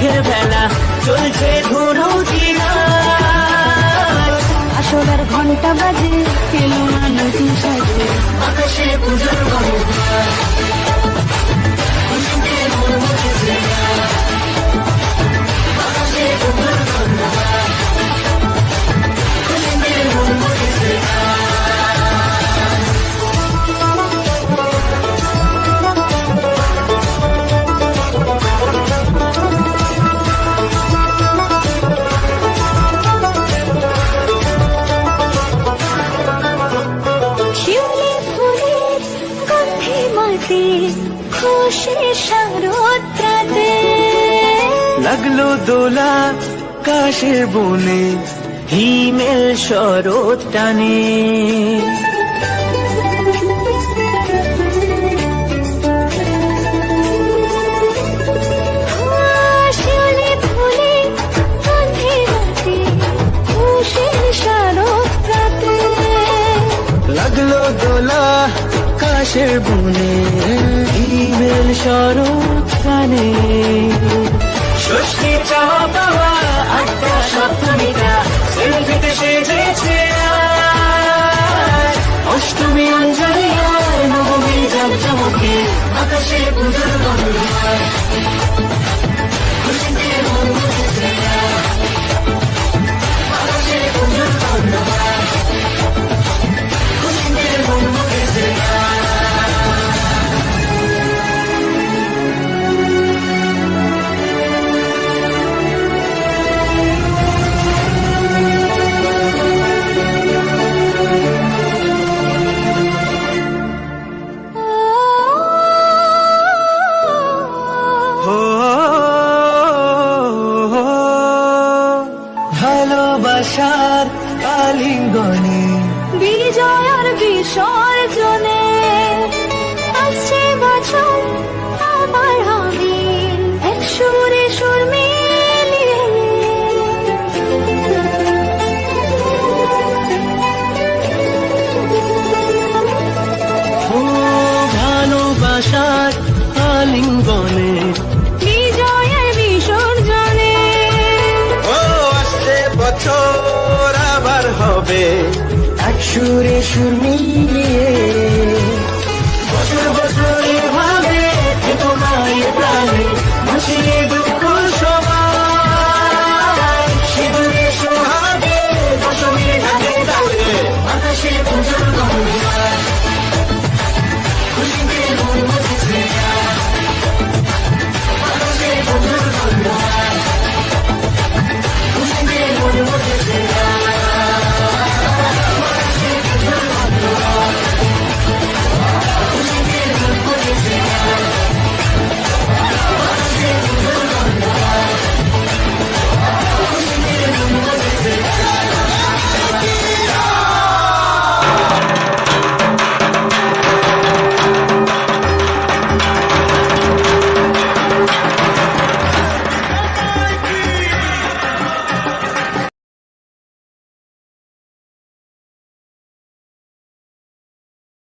মেঘের বেলা চলছে ধুরু আসলার ঘণ্টা বাজে খুশি শারদ্রাতে লাগল দোলা কাশের বনে হিমেল শরৎ টানে। কাশের বনে ইমেল শরৎ ষষ্ঠী চাওয়া সেজেছে অষ্টমী অঞ্জলি নবমী বিসর্জনে আসছে বছর আবার হবে এক সুরে সুর মিলিয়ে ভালোবাসার আলিঙ্গনে। বিজয়ের বিসর্জনে ও আসছে বছর আবার হবে। সুরে সুর মিলিয়ে